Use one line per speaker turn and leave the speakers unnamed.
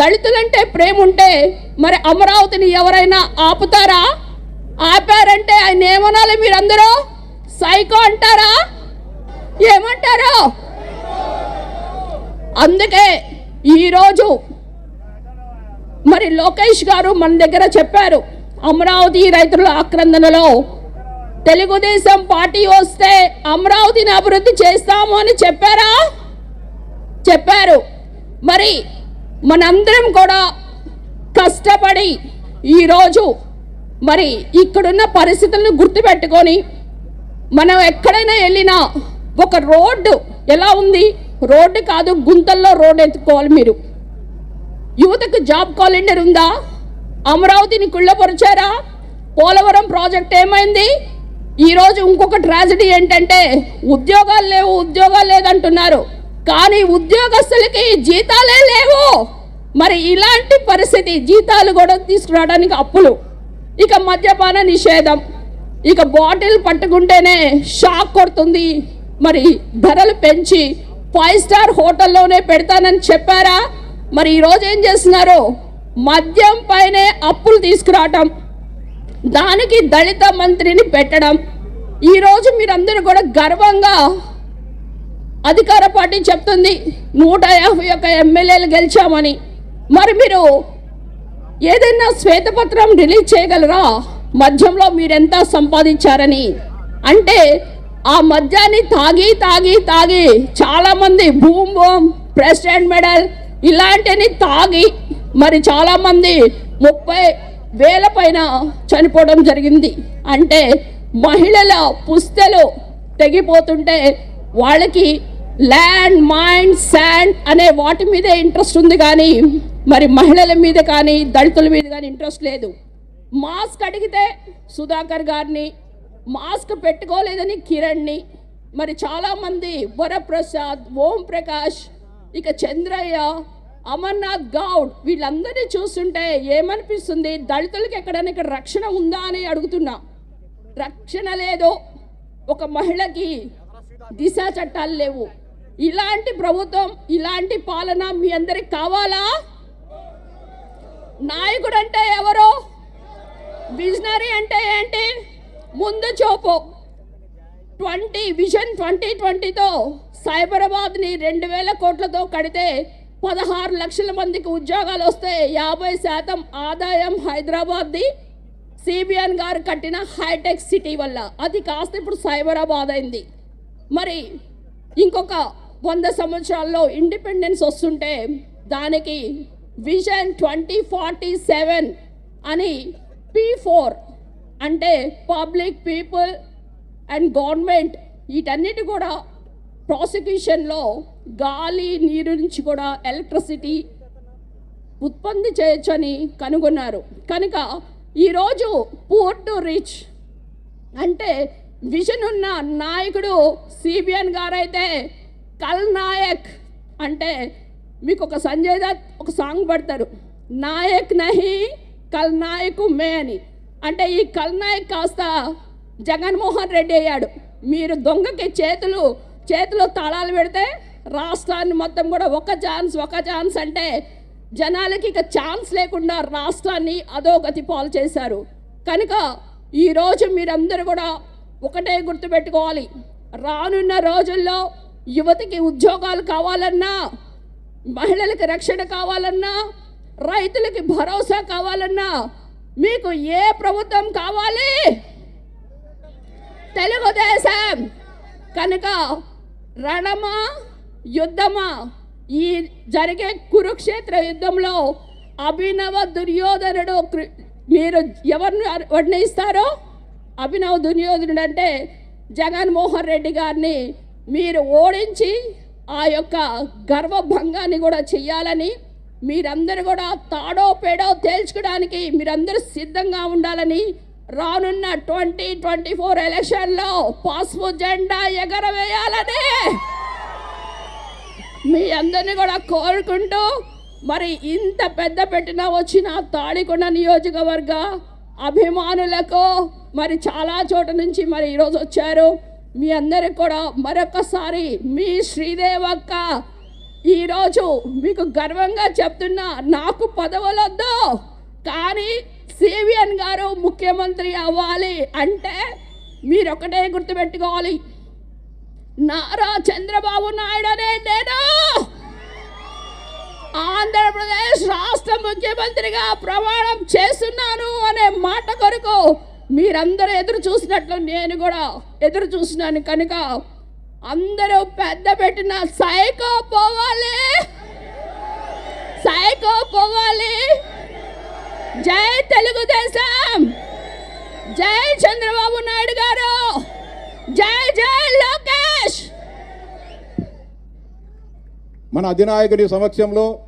దళితులంటే ప్రేమ ఉంటే మరి అమరావతిని ఎవరైనా ఆపుతారా? ఆపారంటే ఆయన ఏమనాలి మీరందరూ? సైకో అంటారా? ఏమంటారు? అందుకే ఈరోజు మరి లోకేష్ గారు మన దగ్గర చెప్పారు అమరావతి రైతుల ఆక్రందనలో తెలుగుదేశం పార్టీ వస్తే అమరావతిని అభివృద్ధి చేస్తాము అని చెప్పారా? చెప్పారు. మరి మనందరం కూడా కష్టపడి ఈరోజు మరి ఇక్కడున్న పరిస్థితులను గుర్తుపెట్టుకొని మనం ఎక్కడైనా వెళ్ళినా ఒక రోడ్డు ఎలా ఉంది? రోడ్డు కాదు గుంతల్లో రోడ్డు ఎత్తుకోవాలి మీరు. యువతకు జాబ్ క్యాలెండర్ ఉందా? అమరావతిని కుళ్ళపరిచారా? పోలవరం ప్రాజెక్ట్ ఏమైంది? ఈరోజు ఇంకొక ట్రాజడీ ఏంటంటే ఉద్యోగాలు లేవు ఉద్యోగాలు లేదంటున్నారు. కానీ ఉద్యోగస్తులకి జీతాలే లేవు. మరి ఇలాంటి పరిస్థితి జీతాలు కూడా తీసుకురావడానికి అప్పులు. ఇక మద్యపాన నిషేధం. ఇక బాటిల్ పట్టుకుంటేనే షాక్ కొడుతుంది. మరి ధరలు పెంచి ఫైవ్ స్టార్ హోటల్లోనే పెడతానని చెప్పారా? మరి ఈరోజు ఏం చేస్తున్నారు? మద్యం పైనే అప్పులు తీసుకురావటం. దానికి దళిత మంత్రిని పెట్టడం. ఈరోజు మీరందరూ కూడా గర్వంగా అధికార పార్టీ చెప్తుంది నూట యాభై ఒక్క ఎమ్మెల్యేలు గెలిచామని. మరి మీరు ఏదైనా శ్వేతపత్రం రిలీజ్ చేయగలరా? మద్యంలో మీరెంత సంపాదించారని. అంటే ఆ మద్యాన్ని తాగి తాగి తాగి చాలామంది భూమ్ బూమ్ ప్రెసిడెంట్ మెడల్ ఇలాంటివి తాగి మరి చాలామంది ముప్పై వేల పైన చనిపోవడం జరిగింది. అంటే మహిళల పుస్తలు తెగిపోతుంటే వాళ్ళకి ల్యాండ్ మైండ్ శాండ్ అనే వాటి మీదే ఇంట్రెస్ట్ ఉంది కానీ మరి మహిళల మీద కానీ దళితుల మీద కానీ ఇంట్రెస్ట్ లేదు. మాస్క్ అడిగితే సుధాకర్ గారిని మాస్క్ పెట్టుకోలేదని కిరణ్ని మరి చాలామంది వరప్రసాద్ ఓం ప్రకాష్ ఇక చంద్రయ్య అమర్నాథ్ గౌడ్ వీళ్ళందరినీ చూస్తుంటే ఏమనిపిస్తుంది? దళితులకి ఎక్కడైనా ఇక్కడ రక్షణ ఉందా అని అడుగుతున్నా. రక్షణ లేదు ఒక మహిళకి దిశా చట్టాలు లేవు. ఇలాంటి ప్రభుత్వం ఇలాంటి పాలన మీ అందరికి కావాలా? నాయకుడు అంటే ఎవరు? విజనరీ అంటే ఏంటి? ముందు చూపు. ట్వంటీ విజన్ ట్వంటీ ట్వంటీతో సైబరాబాద్ని రెండు వేల కోట్లతో కడితే పదహారు లక్షల మందికి ఉద్యోగాలు వస్తే యాభై శాతం ఆదాయం హైదరాబాద్ది. సిబిఎన్ గారు కట్టిన హైటెక్ సిటీ వల్ల. అది కాస్త ఇప్పుడు సైబరాబాద్ అయింది. మరి ఇంకొక వంద సంవత్సరాల్లో ఇండిపెండెన్స్ వస్తుంటే దానికి విజన్ ట్వంటీ ఫార్టీ సెవెన్ అని పీ ఫోర్ అంటే పబ్లిక్ పీపుల్ అండ్ గవర్నమెంట్ వీటన్నిటి కూడా ప్రాసిక్యూషన్లో గాలి నీరు నుంచి కూడా ఎలక్ట్రిసిటీ ఉత్పత్తి చేయొచ్చని కనుగొన్నారు. కనుక ఈరోజు పూర్ టు రిచ్ అంటే విజన్ ఉన్న నాయకుడు సిబిఎన్ గారైతే కల్ నాయక్ అంటే మీకు ఒక సంజయ్ దత్ ఒక సాంగ్ పడతారు. నాయక్ నహి కల్ నాయకు మే అని. అంటే ఈ కల్ నాయక్ కాస్త జగన్మోహన్ రెడ్డి అయ్యాడు. మీరు దొంగకి చేతులు చేతిలో తాళాలు పెడితే రాష్ట్రాన్ని మొత్తం కూడా ఒక ఛాన్స్ ఒక ఛాన్స్ అంటే జనాలకి ఇక ఛాన్స్ లేకుండా రాష్ట్రాన్ని అధోగతి పాలు చేశారు. కనుక ఈరోజు మీరందరూ కూడా ఒకటే గుర్తుపెట్టుకోవాలి. రానున్న రోజుల్లో యువతికి ఉద్యోగాలు కావాలన్నా మహిళలకు రక్షణ కావాలన్నా రైతులకి భరోసా కావాలన్నా మీకు ఏ ప్రభుత్వం కావాలి? తెలుగుదేశం. కనుక రణమా యుద్ధమా? ఈ జరిగే కురుక్షేత్ర యుద్ధంలో అభినవ దుర్యోధనుడు మీరు ఎవరిని వర్ణిస్తారో అభినవ దుర్యోధనుడు అంటే జగన్మోహన్ రెడ్డి గారిని మీరు ఓడించి ఆ యొక్క గర్వభంగాన్ని కూడా చెయ్యాలని మీరందరూ కూడా తాడో పేడో తేల్చుకోవడానికి మీరందరూ సిద్ధంగా ఉండాలని రానున్న ట్వంటీ ట్వంటీ ఫోర్ ఎలక్షన్లో పసుపు జెండా ఎగరవేయాలని మీ అందరిని కూడా కోరుకుంటూ మరి ఇంత పెద్ద పెట్టిన వచ్చిన తాడికొండ నియోజకవర్గ అభిమానులకు మరి చాలా చోట నుంచి మరి ఈరోజు వచ్చారు. మీ అందరికి కూడా మరొకసారి మీ శ్రీదేవక్క ఈరోజు మీకు గర్వంగా చెప్తున్నా నాకు పదవులొద్దు. కానీ సివిఎన్ గారు ముఖ్యమంత్రి అవ్వాలి అంటే మీరు ఒకటే గుర్తుపెట్టుకోవాలి. నారా చంద్రబాబు నాయుడు అనే నేను ఆంధ్రప్రదేశ్ రాష్ట్ర ముఖ్యమంత్రిగా ప్రమాణం చేస్తున్నాను అనే మాట కొరకు మీరందరూ ఎదురు చూసినట్లు నేను కూడా ఎదురు చూసినాను కనుక అందరూ పెద్ద పెట్టిన సైకో పోవాలి. సైకో పోవాలి. జై తెలుగుదేశం. జై చంద్రబాబు నాయుడు గారు. జై జై లోకేష్.
మన అధినాయకుడి సమక్షంలో